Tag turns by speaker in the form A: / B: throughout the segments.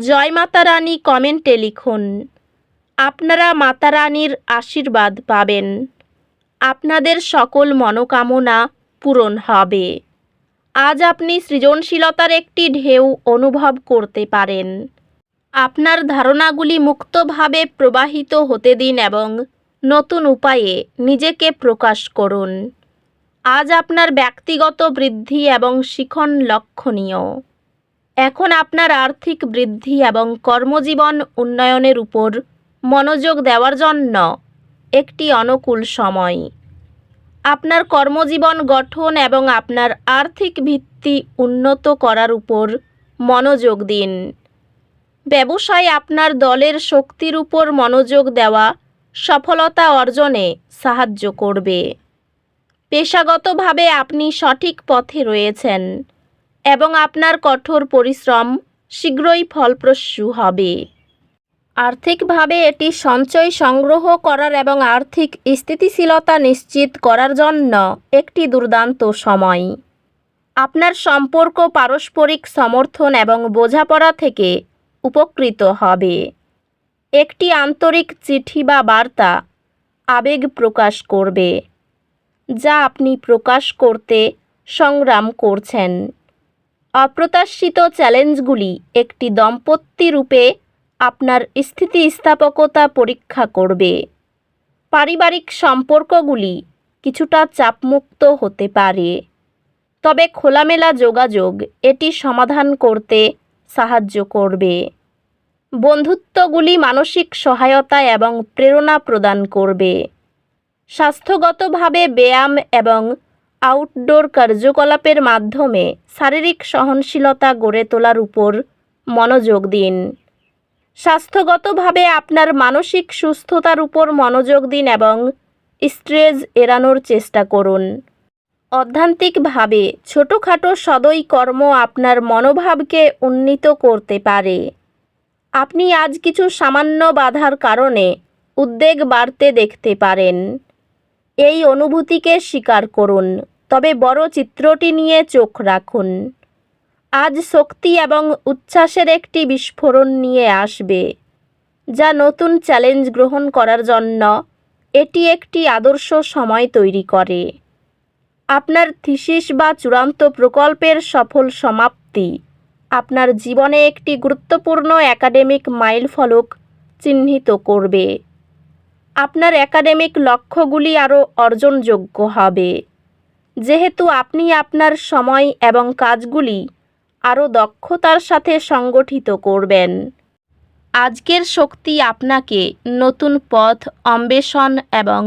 A: জয় মাতা রানী কমেন্টে লিখুন, আপনারা মাতা রানীর আশীর্বাদ পাবেন। আপনাদের সকল মনোকামনা পূরণ হবে। আজ আপনি সৃজনশীলতার একটি ঢেউ অনুভব করতে পারেন। আপনার ধারণাগুলি মুক্তভাবে প্রবাহিত হতে দিন এবং নতুন উপায়ে নিজেকে প্রকাশ করুন। আজ আপনার ব্যক্তিগত বৃদ্ধি এবং শিখন লক্ষণীয়। এখন আপনার আর্থিক বৃদ্ধি এবং কর্মজীবন উন্নয়নের উপর মনোযোগ দেওয়ার জন্য একটি অনুকূল সময়। আপনার কর্মজীবন গঠন এবং আপনার আর্থিক ভিত্তি উন্নত করার উপর মনোযোগ দিন। ব্যবসায় আপনার দলের শক্তির উপর মনোযোগ দেওয়া সফলতা অর্জনে সাহায্য করবে। পেশাগতভাবে আপনি সঠিক পথে রয়েছেন। এবং আপনার কঠোর পরিশ্রম শীঘ্রই ফলপ্রসূ হবে। আর্থিকভাবে এটি সঞ্চয় সংগ্রহ করার এবং আর্থিক স্থিতিশীলতা নিশ্চিত করার জন্য একটি দুর্দান্ত সময়। আপনার সম্পর্ক পারস্পরিক সমর্থন এবং বোঝাপড়া থেকে উপকৃত হবে। একটি আন্তরিক চিঠি বা বার্তা আবেগ প্রকাশ করবে, যা আপনি প্রকাশ করতে সংগ্রাম করছেন। অপ্রত্যাশিত চ্যালেঞ্জগুলি একটি দম্পতি রূপে আপনার স্থিতিস্থাপকতা পরীক্ষা করবে। পারিবারিক সম্পর্কগুলি কিছুটা চাপমুক্ত হতে পারে। তবে খোলামেলা যোগাযোগ এটি সমাধান করতে সাহায্য করবে। বন্ধুত্বগুলি মানসিক সহায়তা এবং প্রেরণা প্রদান করবে। স্বাস্থ্যগতভাবে ব্যায়াম এবং আউটডোর কার্যকলাপের মাধ্যমে শারীরিক সহনশীলতা গড়ে তোলার উপর মনোযোগ দিন। স্বাস্থ্যগতভাবে আপনার মানসিক সুস্থতার উপর মনোযোগ দিন এবং স্ট্রেস এড়ানোর চেষ্টা করুন। অধ্যান্তিকভাবে ছোটোখাটো সদয় কর্ম আপনার মনোভাবকে উন্নীত করতে পারে। আপনি আজ কিছু সামান্য বাধার কারণে উদ্বেগ বাড়তে দেখতে পারেন। এই অনুভূতিকে স্বীকার করুন। তবে বড় চিত্রটি নিয়ে চোখ রাখুন। আজ শক্তি এবং উচ্ছ্বাসের একটি বিস্ফোরণ নিয়ে আসবে, যা নতুন চ্যালেঞ্জ গ্রহণ করার জন্য এটি একটি আদর্শ সময় তৈরি করে। আপনার থিসিস বা চূড়ান্ত প্রকল্পের সফল সমাপ্তি, আপনার জীবনে একটি গুরুত্বপূর্ণ একাডেমিক মাইলফলক চিহ্নিত করবে। আপনার একাডেমিক লক্ষ্যগুলি আরও অর্জনযোগ্য হবে। যেহেতু আপনি আপনার সময় এবং কাজগুলি আরও দক্ষতার সাথে সংগঠিত করবেন। আজকের শক্তি আপনাকে নতুন পথ অন্বেষণ এবং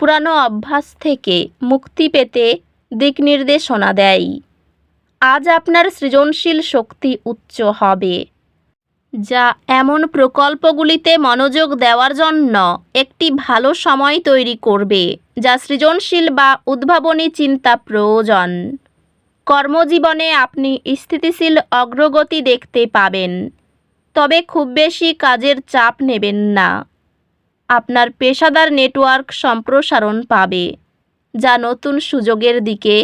A: পুরানো অভ্যাস থেকে মুক্তি পেতে দিক নির্দেশনা দেয়। আজ আপনার সৃজনশীল শক্তি উচ্চ হবে। যা এমন প্রকল্পগুলিতে মনোযোগ দেওয়ার জন্য একটি ভালো সময় তৈরি করবে, যা সৃজনশীল বা উদ্ভাবনী চিন্তা প্রয়োজন। কর্মজীবনে আপনি স্থিতিশীল অগ্রগতি দেখতে পাবেন, তবে খুব বেশি কাজের চাপ নেবেন না। আপনার পেশাদার নেটওয়ার্ক সম্প্রসারণ পাবে, যা নতুন সুযোগের দিকে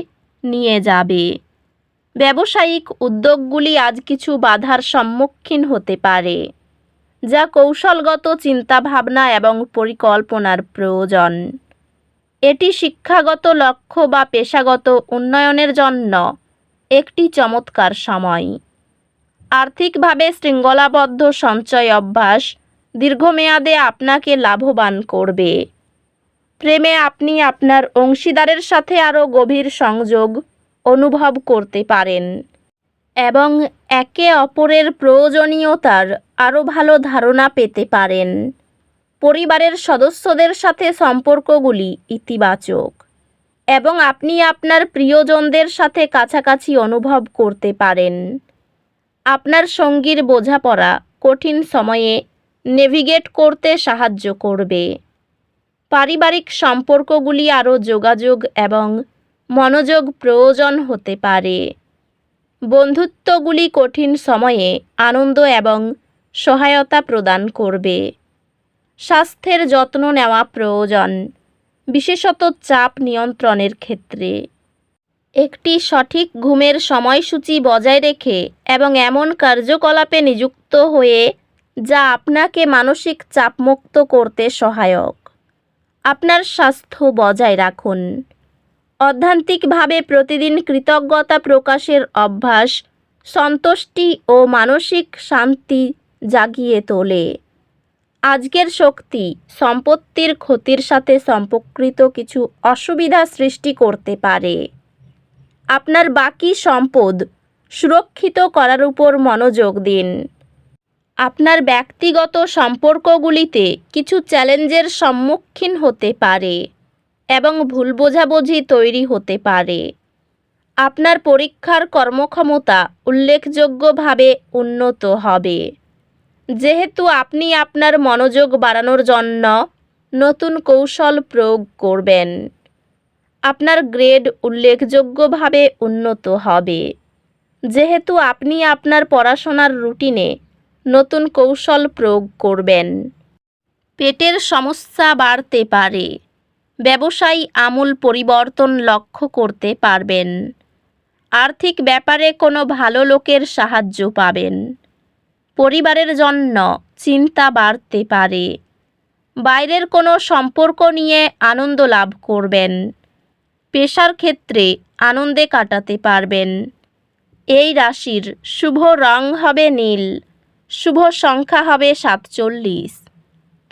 A: নিয়ে যাবে। ব্যবসায়িক উদ্যোগগুলি আজ কিছু বাধার সম্মুখীন হতে পারে, যা কৌশলগত চিন্তাভাবনা এবং পরিকল্পনার প্রয়োজন। এটি শিক্ষাগত লক্ষ্য বা পেশাগত উন্নয়নের জন্য একটি চমৎকার সময়। আর্থিকভাবে শৃঙ্খলাবদ্ধ সঞ্চয় অভ্যাস দীর্ঘমেয়াদে আপনাকে লাভবান করবে। প্রেমে আপনি আপনার অংশীদারের সাথে আরও গভীর সংযোগ অনুভব করতে পারেন এবং একে অপরের প্রয়োজনীয়তার আরও ভালো ধারণা পেতে পারেন। পরিবারের সদস্যদের সাথে সম্পর্কগুলি ইতিবাচক এবং আপনি আপনার প্রিয়জনদের সাথে কাছাকাছি অনুভব করতে পারেন। আপনার সঙ্গীর বোঝাপড়া কঠিন সময়ে নেভিগেট করতে সাহায্য করবে। পারিবারিক সম্পর্কগুলি আরও যোগাযোগ এবং মনোযোগ প্রয়োজন হতে পারে। বন্ধুত্বগুলি কঠিন সময়ে আনন্দ এবং সহায়তা প্রদান করবে। স্বাস্থ্যের যত্ন নেওয়া প্রয়োজন, বিশেষত চাপ নিয়ন্ত্রণের ক্ষেত্রে। একটি সঠিক ঘুমের সময়সূচি বজায় রেখে এবং এমন কার্যকলাপে নিযুক্ত হয়ে যা আপনাকে মানসিক চাপমুক্ত করতে সহায়ক। আপনার স্বাস্থ্য বজায় রাখুন। অধ্যান্তিকভাবে প্রতিদিন কৃতজ্ঞতা প্রকাশের অভ্যাস সন্তুষ্টি ও মানসিক শান্তি জাগিয়ে তোলে। আজকের শক্তি সম্পত্তির ক্ষতির সাথে সম্পর্কিত কিছু অসুবিধা সৃষ্টি করতে পারে। আপনার বাকি সম্পদ সুরক্ষিত করার উপর মনোযোগ দিন। আপনার ব্যক্তিগত সম্পর্কগুলিতে কিছু চ্যালেঞ্জের সম্মুখীন হতে পারে। এবং ভুল বোঝাবুঝি তৈরি হতে পারে। আপনার পরীক্ষার কর্মক্ষমতা উল্লেখযোগ্যভাবে উন্নত হবে। যেহেতু আপনি আপনার মনোযোগ বাড়ানোর জন্য নতুন কৌশল প্রয়োগ করবেন, আপনার গ্রেড উল্লেখযোগ্যভাবে উন্নত হবে। যেহেতু আপনি আপনার পড়াশোনার রুটিনে নতুন কৌশল প্রয়োগ করবেন, পেটের সমস্যা বাড়তে পারে। ব্যবসায়ী আমূল পরিবর্তন লক্ষ্য করতে পারবেন। আর্থিক ব্যাপারে কোনো ভালো লোকের সাহায্য পাবেন। পরিবারের জন্য চিন্তা বাড়তে পারে। বাইরের কোনো সম্পর্ক নিয়ে আনন্দ লাভ করবেন। পেশার ক্ষেত্রে আনন্দে কাটাতে পারবেন। এই রাশির শুভ রং হবে নীল, শুভ সংখ্যা হবে সাতচল্লিশ।